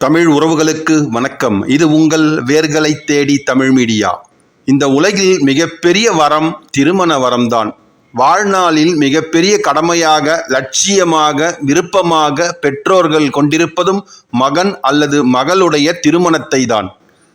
தமிழ் உறவுகளுக்கு வணக்கம். இது உங்கள் வேர்களை தேடி தமிழ் மீடியா. இந்த உலகில் மிகப்பெரிய வரம் திருமண வரம்தான். வாழ்நாளில் மிகப்பெரிய கடமையாக லட்சியமாக விருப்பமாக பெற்றோர்கள் கொண்டிருப்பதும் மகன் அல்லது மகளுடைய திருமணத்தை தான்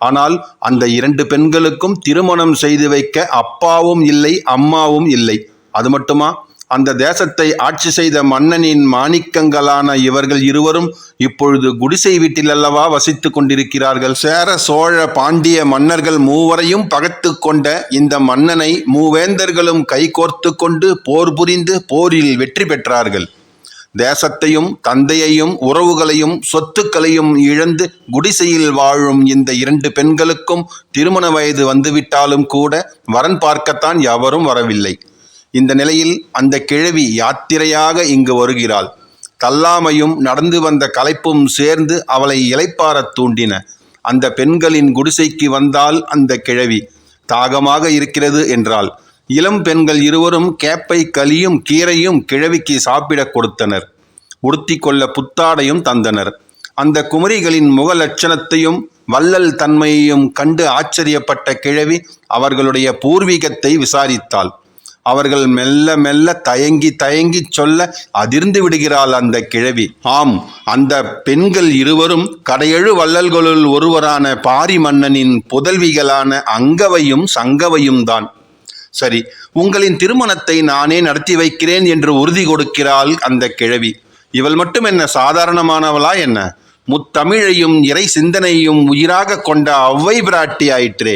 ஆனால் அந்த இரண்டு பெண்களுக்கும் திருமணம் செய்து வைக்க அப்பாவும் இல்லை அம்மாவும் இல்லை. அது மட்டுமா? அந்த தேசத்தை ஆட்சி செய்த மன்னனின் மாணிக்கங்களான இவர்கள் இருவரும் இப்பொழுது குடிசை வீட்டில் அல்லவா வசித்துக் கொண்டிருக்கிறார்கள். சேர சோழ பாண்டிய மன்னர்கள் மூவரையும் பகத்து கொண்ட இந்த மன்னனை மூவேந்தர்களும் கைகோர்த்து கொண்டு போர் புரிந்து போரில் வெற்றி பெற்றார்கள். தேசத்தையும் தந்தையையும் உறவுகளையும் சொத்துக்களையும் இழந்து குடிசையில் வாழும் இந்த இரண்டு பெண்களுக்கும் திருமண வயது வந்துவிட்டாலும் கூட வரன் பார்க்கத்தான் எவரும் வரவில்லை. இந்த நிலையில் அந்த கிழவி யாத்திரையாக இங்கு வருகிறாள். கல்லாமையும் நடந்து வந்த களைப்பும் சேர்ந்து அவளை இலைப்பாரத் தூண்டின. அந்த பெண்களின் குடிசைக்கு வந்தால் அந்த கிழவி. தாகமாக இருக்கிறது என்றாள். இளம் பெண்கள் இருவரும் கேப்பை களியும் கீரையும் கிழவிக்கு சாப்பிடக் கொடுத்தனர். உடுத்தி கொள்ள புத்தாடையும் தந்தனர். அந்த குமரிகளின் முக லட்சணத்தையும் வள்ளல் தன்மையையும் கண்டு ஆச்சரியப்பட்ட கிழவி அவர்களுடைய பூர்வீகத்தை விசாரித்தாள். அவர்கள் மெல்ல மெல்ல தயங்கி தயங்கி சொல்ல அதிர்ந்து விடுகிறாள் அந்த கிழவி. ஆம் அந்த பெண்கள் இருவரும் கடையெழு வள்ளல்களுள் ஒருவரான பாரி மன்னனின் புதல்விகளான அங்கவையும் சங்கவையும் தான். சரி உங்களின் திருமணத்தை நானே நடத்தி வைக்கிறேன் என்று உறுதி கொடுக்கிறாள் அந்த கிழவி. இவள் மட்டும் என்ன சாதாரணமானவளா என்ன? முத்தமிழையும் இறை சிந்தனையும் உயிராக கொண்ட அவ்வை பிராட்டி ஆயிற்றே.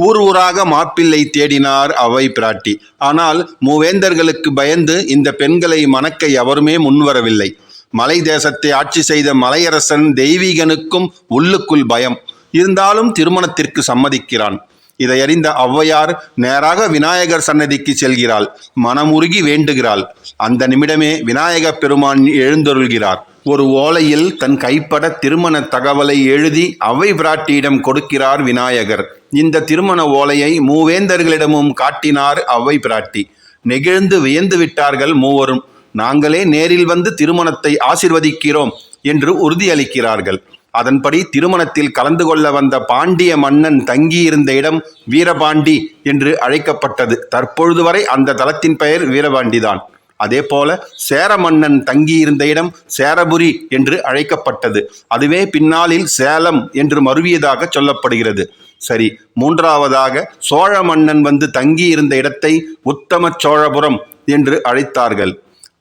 ஊர் ஊராக மாப்பிள்ளை தேடினார் அவை பிராட்டி. ஆனால் மூவேந்தர்களுக்கு பயந்து இந்த பெண்களை மணக்க எவருமே முன்வரவில்லை. மலை தேசத்தை ஆட்சி செய்த மலையரசன் தெய்வீகனுக்கும் உள்ளுக்குள் பயம். இருந்தாலும் திருமணத்திற்கு சம்மதிக்கிறான். இதை அறிந்த ஔவையார் நேராக விநாயகர் சன்னதிக்கு செல்கிறாள். மனமுருகி வேண்டுகிறாள். அந்த நிமிடமே விநாயகப் பெருமான் எழுந்தொருள்கிறார். ஒரு ஓலையில் தன் கைப்பட திருமண தகவலை எழுதி அவை பிராட்டியிடம் கொடுக்கிறார் விநாயகர். இந்த திருமண ஓலையை மூவேந்தர்களிடமும் காட்டினார் அவை பிராட்டி நெகிழ்ந்து வியந்து விட்டார்கள் மூவரும். நாங்களே நேரில் வந்து திருமணத்தை ஆசிர்வதிக்கிறோம் என்று உறுதியளிக்கிறார்கள். அதன்படி திருமணத்தில் கலந்து கொள்ள வந்த பாண்டிய மன்னன் தங்கியிருந்த இடம் வீரபாண்டி என்று அழைக்கப்பட்டது. தற்பொழுது வரை அந்த தலத்தின் பெயர் வீரபாண்டிதான். அதே போல சேர மன்னன் தங்கியிருந்த இடம் சேரபுரி என்று அழைக்கப்பட்டது. அதுவே பின்னாளில் சேலம் என்று மருவியதாக சொல்லப்படுகிறது. சரி மூன்றாவதாக சோழ மன்னன் வந்து தங்கியிருந்த இடத்தை உத்தம சோழபுரம் என்று அழைத்தார்கள்.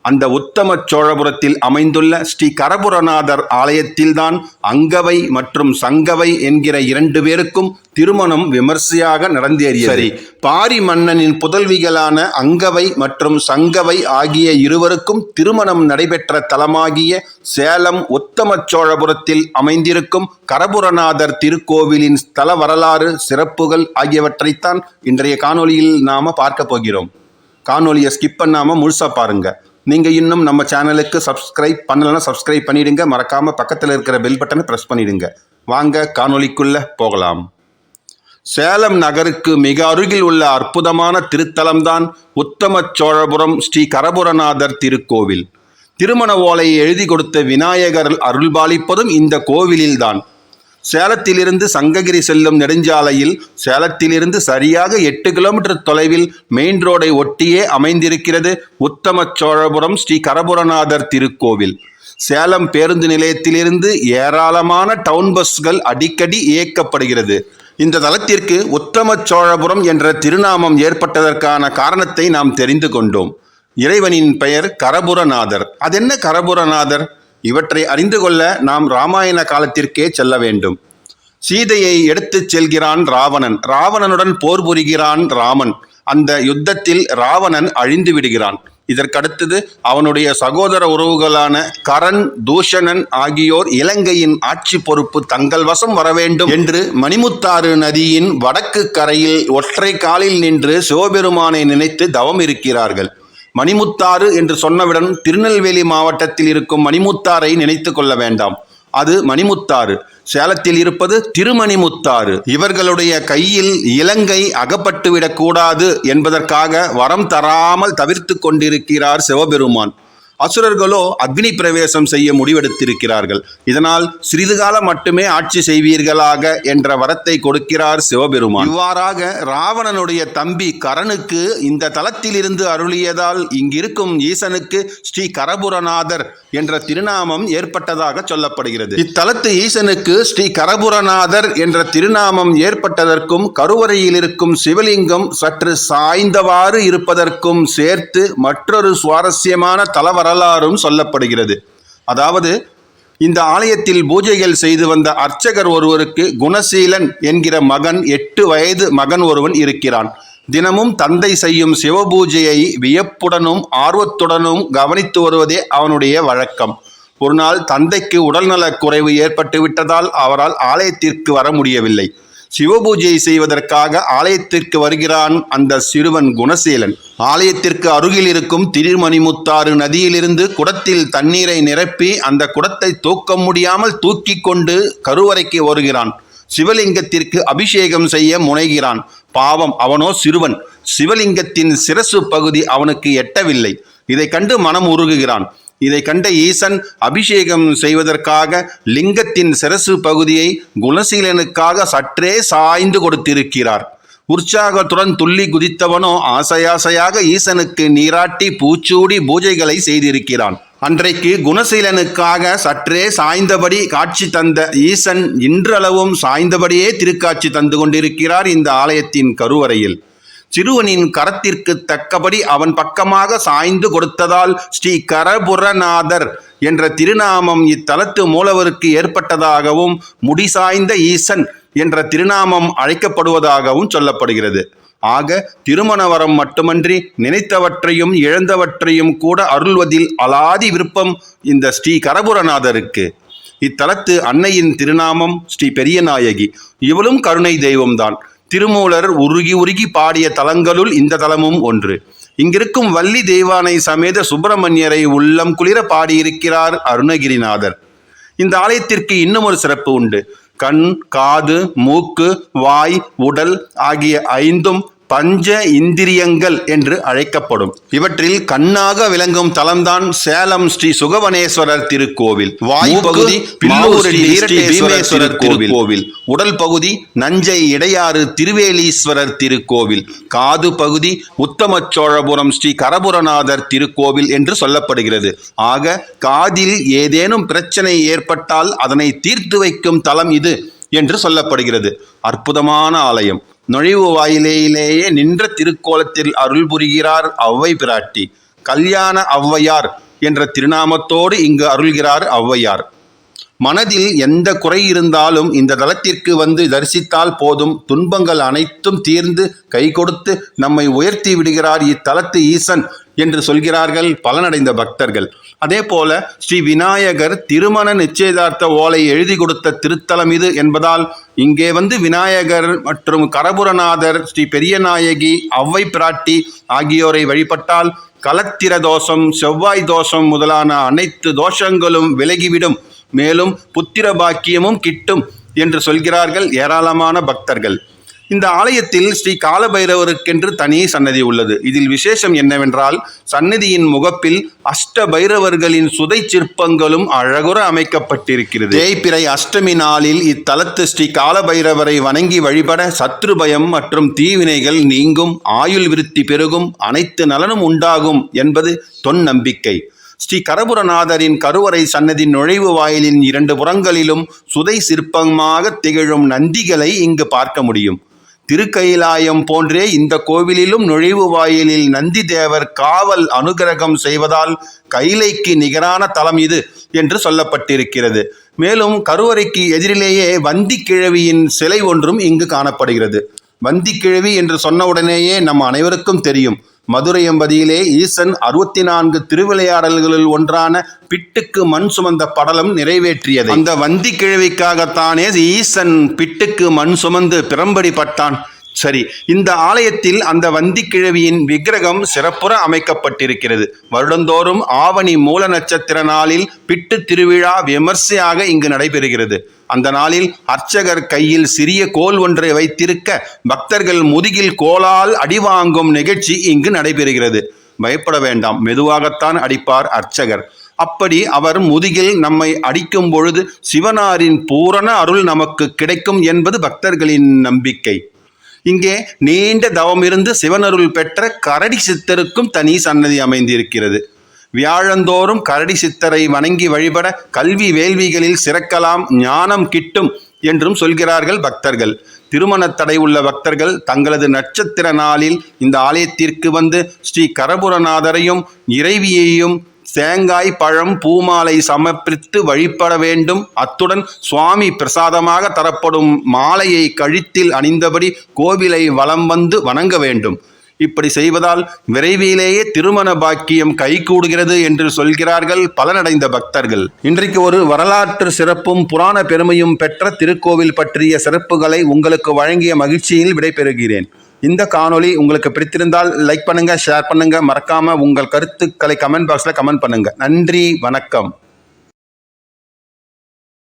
அந்த உத்தம சோழபுரத்தில் அமைந்துள்ள ஸ்ரீ கரபுரநாதர் ஆலயத்தில்தான் அங்கவை மற்றும் சங்கவை என்கிற இரண்டு பேருக்கும் திருமணம் விமர்சையாக நடந்தேறியது. பாரி மன்னனின் புதல்விகளான அங்கவை மற்றும் சங்கவை ஆகிய இருவருக்கும் திருமணம் நடைபெற்ற தலமாகிய சேலம் உத்தம சோழபுரத்தில் அமைந்திருக்கும் கரபுரநாதர் திருக்கோவிலின் ஸ்தல வரலாறு சிறப்புகள் ஆகியவற்றைத்தான் இன்றைய காணொளியில் நாம பார்க்க போகிறோம். காணொலியை ஸ்கிப் பண்ணாம முழுசா பாருங்க. நீங்கள் இன்னும் நம்ம சேனலுக்கு சப்ஸ்கிரைப் பண்ணலைன்னா சப்ஸ்கிரைப் பண்ணிவிடுங்க மறக்காமல் பக்கத்தில் இருக்கிற பெல் பட்டனை ப்ரெஸ் பண்ணிடுங்க. வாங்க காணொலிக்குள்ளே போகலாம். சேலம் நகருக்கு மிக அருகில் உள்ள அற்புதமான திருத்தலம்தான் உத்தம சோழபுரம் ஸ்ரீ கரபுரநாதர் திருக்கோவில். திருமண ஓலையை எழுதி கொடுத்த விநாயகர் அருள்பாலிப்பதும் இந்த கோவிலில்தான். சேலத்திலிருந்து சங்ககிரி செல்லும் நெடுஞ்சாலையில் சேலத்திலிருந்து சரியாக எட்டு கிலோமீட்டர் தொலைவில் மெயின் ரோடை ஒட்டியே அமைந்திருக்கிறது உத்தம சோழபுரம் ஸ்ரீ கரபுரநாதர் திருக்கோவில். சேலம் பேருந்து நிலையத்திலிருந்து ஏராளமான டவுன் பஸ்கள் அடிக்கடி இயக்கப்படுகிறது. இந்த தலத்திற்கு உத்தம சோழபுரம் என்ற திருநாமம் ஏற்பட்டதற்கான காரணத்தை நாம் தெரிந்து கொண்டோம். இறைவனின் பெயர் கரபுரநாதர். அதென்ன கரபுரநாதர்? இவற்றை அறிந்து கொள்ள நாம் ராமாயண காலத்திற்கே செல்ல வேண்டும். சீதையை எடுத்துச் செல்கிறான் ராவணன். ராவணனுடன் போர் புரிகிறான் ராமன். அந்த யுத்தத்தில் ராவணன் அழிந்து விடுகிறான். இதற்கடுத்தது அவனுடைய சகோதர உறவுகளான கரண் தூஷணன் ஆகியோர் இலங்கையின் ஆட்சி பொறுப்பு தங்கள் வசம் வர வேண்டும் என்று மணிமுத்தாறு நதியின் வடக்கு கரையில் ஒற்றை காலில் நின்று சிவபெருமானை நினைத்து தவம் இருக்கிறார்கள். மணிமுத்தாறு என்று சொன்னவுடன் திருநெல்வேலி மாவட்டத்தில் இருக்கும் மணிமுத்தாரை நினைத்து கொள்ள வேண்டாம். அது மணிமுத்தாறு. சேலத்தில் இருப்பது திருமணிமுத்தாறு. இவர்களுடைய கையில் இலங்கை அகப்பட்டுவிடக்கூடாது என்பதற்காக வரம் தராமல் தவிர்த்து கொண்டிருக்கிறார் சிவபெருமான். அசுரர்களோ அக்னி பிரவேசம் செய்ய முடிவெடுத்திருக்கிறார்கள். இதனால் சிறிது காலம் மட்டுமே ஆட்சி செய்வீர்களாக என்ற வரத்தை கொடுக்கிறார் சிவபெருமான். இவ்வாறாக ராவணனுடைய தம்பி கரனுக்கு இந்த தலத்திலிருந்து அருளியதால் இங்கிருக்கும் ஈசனுக்கு ஸ்ரீ கரபுரநாதர் என்ற திருநாமம் ஏற்பட்டதாக சொல்லப்படுகிறது. இத்தலத்து ஈசனுக்கு ஸ்ரீ கரபுரநாதர் என்ற திருநாமம் ஏற்பட்டதற்கும் கருவறையில் இருக்கும் சிவலிங்கம் சற்று சாய்ந்தவாறு இருப்பதற்கும் சேர்த்து மற்றொரு சுவாரஸ்யமான தல வரலாறும் சொல்லப்படுகிறது. அதாவது இந்த ஆலயத்தில் பூஜைகள் செய்து வந்த அர்ச்சகர் ஒருவருக்கு குணசீலன் என்கிற மகன் எட்டு வயது மகன் ஒருவன் இருக்கிறான். தினமும் தந்தை செய்யும் சிவபூஜையை வியப்புடனும் ஆர்வத்துடனும் கவனித்து வருவதே அவனுடைய வழக்கம். ஒருநாள் தந்தைக்கு உடல்நலக் குறைவு ஏற்பட்டு விட்டதால் அவரால் ஆலயத்திற்கு வர முடியவில்லை. சிவபூஜை செய்வதற்காக ஆலயத்திற்கு வருகிறான் அந்த சிறுவன் குணசீலன். ஆலயத்திற்கு அருகில் இருக்கும் திருமணிமுத்தாறு நதியிலிருந்து குடத்தில் தண்ணீரை நிரப்பி அந்த குடத்தை தூக்க முடியாமல் தூக்கி கொண்டு கருவறைக்கு வருகிறான். சிவலிங்கத்திற்கு அபிஷேகம் செய்ய முனைகிறான். பாவம் அவனோ சிறுவன். சிவலிங்கத்தின் சிரசு பகுதி அவனுக்கு எட்டவில்லை. இதை கண்டு மனம் உருகுகிறான். இதை கண்ட ஈசன் அபிஷேகம் செய்வதற்காக லிங்கத்தின் சிரசு பகுதியை குணசீலனுக்காக சற்றே சாய்ந்து கொடுத்திருக்கிறார். உற்சாகத்துடன் துள்ளி குதித்தவனோ ஆசையாசையாக ஈசனுக்கு நீராட்டி பூச்சூடி பூஜைகளை செய்திருக்கிறான். அன்றைக்கு குணசீலனுக்காக சற்றே சாய்ந்தபடி காட்சி தந்த ஈசன் இன்றளவும் சாய்ந்தபடியே திருக்காட்சி தந்து கொண்டிருக்கிறார் இந்த ஆலயத்தின் கருவறையில். சிறுவனின் கரத்திற்கு தக்கபடி அவன் பக்கமாக சாய்ந்து கொடுத்ததால் ஸ்ரீ கரபுரநாதர் என்ற திருநாமம் இத்தலத்து மூலவருக்கு ஏற்பட்டதாகவும் முடிசாய்ந்த ஈசன் என்ற திருநாமம் அழைக்கப்படுவதாகவும் சொல்லப்படுகிறது. ஆக திருமண வரம் மட்டுமன்றி நினைத்தவற்றையும் இழந்தவற்றையும் கூட அருள்வதில் அலாதி விருப்பம் இந்த ஸ்ரீ கரபுரநாதருக்கு. இத்தலத்து அன்னையின் திருநாமம் ஸ்ரீ பெரியநாயகி. இவளும் கருணை தெய்வம்தான். திருமூலர் உருகி உருகி பாடிய தலங்களுள் இந்த தலமும் ஒன்று. இங்கிருக்கும் வள்ளி தெய்வானை சமேத சுப்பிரமணியரை உள்ளம் குளிர பாடியிருக்கிறார் அருணகிரிநாதர். இந்த ஆலயத்திற்கு இன்னும் ஒரு சிறப்பு உண்டு. கண் காது மூக்கு வாய் உடல் ஆகிய ஐந்தும் பஞ்ச இந்திரியங்கள் என்று அழைக்கப்படும். இவற்றில் கண்ணாக விளங்கும் தலம்தான் சேலம் ஸ்ரீ சுகவனேஸ்வரர் திருக்கோவில். வாய் பகுதி பீமேஸ்வரர் திருக்கோவில். உடல் பகுதி நஞ்சை இடையாறு திருவேலீஸ்வரர் திருக்கோவில். காது பகுதி உத்தமச்சோழபுரம் ஸ்ரீ கரபுரநாதர் திருக்கோவில் என்று சொல்லப்படுகிறது. ஆக காதில் ஏதேனும் பிரச்சனை ஏற்பட்டால் அதனை தீர்த்து வைக்கும் தலம் இது என்று சொல்லப்படுகிறது. அற்புதமான ஆலயம். நுழைவு வாயிலேயிலேயே நின்ற திருக்கோலத்தில் அருள் புரிகிறார் ஔவை பிராட்டி. கல்யாண ஔவையார் என்ற திருநாமத்தோடு இங்கு அருள்கிறார் ஔவையார் மனதில் எந்த குறை இருந்தாலும் இந்த தலத்திற்கு வந்து தரிசித்தால் போதும். துன்பங்கள் அனைத்தும் தீர்ந்து கை கொடுத்து நம்மை உயர்த்தி விடுகிறார் இத்தலத்து ஈசன் என்று சொல்கிறார்கள் பலனடைந்த பக்தர்கள். அதே போல ஸ்ரீ விநாயகர் திருமண நிச்சயதார்த்த ஓலை எழுதி கொடுத்த திருத்தலம் இது என்பதால் இங்கே வந்து விநாயகர் மற்றும் கரபுரநாதர் ஸ்ரீ பெரியநாயகி அவ்வை பிராட்டி ஆகியோரை வழிபட்டால் கலத்திர தோஷம் செவ்வாய் தோஷம் முதலான அனைத்து தோஷங்களும் விலகிவிடும். மேலும் புத்திர பாக்கியமும் கிட்டும் என்று சொல்கிறார்கள் ஏராளமான பக்தர்கள். இந்த ஆலயத்தில் ஸ்ரீ காலபைரவருக்கென்று தனி சன்னதி உள்ளது. இதில் விசேஷம் என்னவென்றால் சன்னதியின் முகப்பில் அஷ்ட பைரவர்களின் சுதை சிற்பங்களும் அழகுற அமைக்கப்பட்டிருக்கிறது. தேய்பிறை அஷ்டமி நாளில் இத்தலத்து ஸ்ரீ காலபைரவரை வணங்கி வழிபட சத்ரு பயம் மற்றும் தீவினைகள் நீங்கும் ஆயுள் விருத்தி பெருகும் அனைத்து நலனும் உண்டாகும் என்பது தொன் நம்பிக்கை. ஸ்ரீ கரபுரநாதரின் கருவறை சன்னதி நுழைவு வாயிலின் இரண்டு புறங்களிலும் சுதை சிற்பமாக திகழும் நந்திகளை இங்கு பார்க்க முடியும். திருக்கயிலாயம் போன்றே இந்த கோவிலிலும் நுழைவு வாயிலில் நந்தி தேவர் காவல் அனுகிரகம் செய்வதால் கைலைக்கு நிகரான தலம் இது என்று சொல்லப்பட்டிருக்கிறது. மேலும் கருவறைக்கு எதிரிலேயே வந்தி கிழவியின் சிலை ஒன்றும் இங்கு காணப்படுகிறது. வந்தி கிழவி என்று சொன்னவுடனேயே நம் அனைவருக்கும் தெரியும். மதுரை எம்பதியிலே ஈசன் அறுபத்தி நான்கு திருவிளையாடல்களில் ஒன்றான பிட்டுக்கு மண் சுமந்த படலம் நிறைவேற்றியது. அந்த வந்தி கிழவிக்காகத்தானே ஈசன் பிட்டுக்கு மண் சுமந்து பிறம்படி பட்டான். சரி இந்த ஆலயத்தில் அந்த வந்தி கிழவியின் விக்கிரகம் சிறப்புற அமைக்கப்பட்டிருக்கிறது. வருடந்தோறும் ஆவணி மூல நட்சத்திர நாளில் பிட்டு திருவிழா விமர்சையாக இங்கு நடைபெறுகிறது. அந்த நாளில் அர்ச்சகர் கையில் சிறிய கோல் ஒன்றை வைத்திருக்க பக்தர்கள் முதுகில் கோலால் அடிவாங்கும் நிகழ்ச்சி இங்கு நடைபெறுகிறது. பயப்பட வேண்டாம் மெதுவாகத்தான் அடிப்பார் அர்ச்சகர். அப்படி அவர் முதுகில் நம்மை அடிக்கும் பொழுது சிவனாரின் பூரண அருள் நமக்கு கிடைக்கும் என்பது பக்தர்களின் நம்பிக்கை. இங்கே நீண்ட தவமிருந்து சிவனருள் பெற்ற கரடி சித்தருக்கும் தனி சன்னதி அமைந்திருக்கிறது. வியாழந்தோறும் கரடி சித்தரை வணங்கி வழிபட கல்வி வேள்விகளில் சிறக்கலாம் ஞானம் கிட்டும் என்றும் சொல்கிறார்கள் பக்தர்கள். திருமண தடை உள்ள பக்தர்கள் தங்களது நட்சத்திர நாளில் இந்த ஆலயத்திற்கு வந்து ஸ்ரீ கரபுரநாதரையும் இறைவியையும் தேங்காய் பழம் பூமாலை சமர்ப்பித்து வழிபட வேண்டும். அத்துடன் சுவாமி பிரசாதமாக தரப்படும் மாலையை கழுத்தில் அணிந்தபடி கோவிலை வலம் வந்து வணங்க வேண்டும். இப்படி செய்வதால் விரைவிலேயே திருமண பாக்கியம் கைகூடுகிறது என்று சொல்கிறார்கள் பலனடைந்த பக்தர்கள். இன்றைக்கு ஒரு வரலாற்று சிறப்பும் புராண பெருமையும் பெற்ற திருக்கோவில் பற்றிய சிறப்புகளை உங்களுக்கு வழங்கிய மகிழ்ச்சியில் விடைபெறுகிறேன். இந்த காணொளி உங்களுக்கு பிடித்திருந்தால் லைக் பண்ணுங்க ஷேர் பண்ணுங்க. மறக்காம உங்கள் கருத்துக்களை கமெண்ட் பாக்ஸ்ல கமெண்ட் பண்ணுங்க. நன்றி வணக்கம்.